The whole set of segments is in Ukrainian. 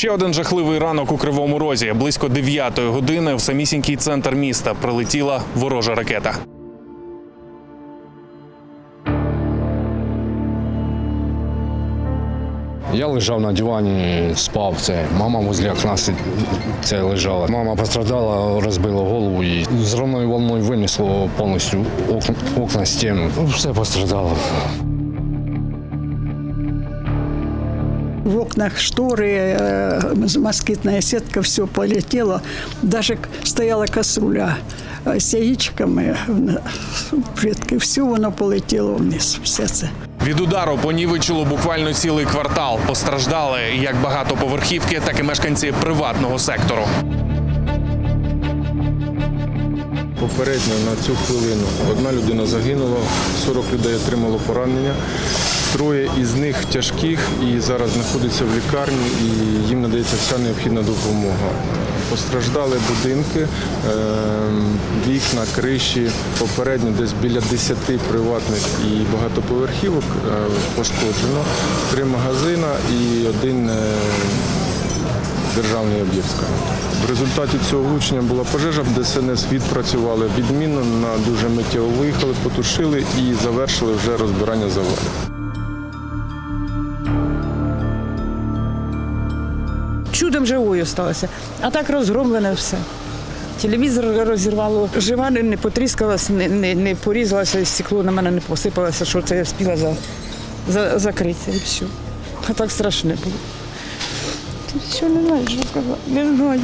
Ще один жахливий ранок у Кривому Розі. Близько 9 години в самісінький центр міста прилетіла ворожа ракета. Я лежав на дивані, спав. Це мама возле окна це лежала. Мама пострадала, розбила голову і зривною волною винесло повністю окна, окна стіну. Ну, Все пострадало. В окнах шторы, э, москитная сетка, все полетело. Даже к- стояла касруля э, с яичками, э, предки, все воно полетіло вниз, все це. Від удару понівечило буквально цілий квартал. Постраждали як багатоповерхівки, так і мешканці приватного сектору. Попередньо на цю хвилину одна людина загинула, 40 людей отримало поранення. Троє із них тяжких і зараз знаходяться в лікарні, і їм надається вся необхідна допомога. Постраждали будинки, ем, вікна, криші. Попередньо десь біля 10 приватних і багатоповерхівок е, пошкоджено. Три магазина і один е, державний об'єкт. В результаті цього влучення була пожежа, ДСНС відпрацювали відмінно, на дуже миттєво виїхали, потушили і завершили вже розбирання завалів. Чудом живою сталося. А так розгромлене все. Телевізор розірвало, жива не, потріскалася, не, не, не порізалася, стекло на мене не посипалося, що це я встигла за, за, закрити і все. А так страшне було. Що не знаю, що сказати, не знаю.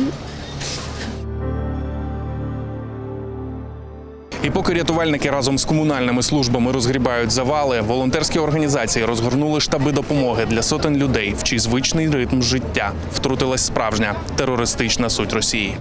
І поки рятувальники разом з комунальними службами розгрібають завали, волонтерські організації розгорнули штаби допомоги для сотень людей, в чий звичний ритм життя втрутилась справжня терористична суть Росії.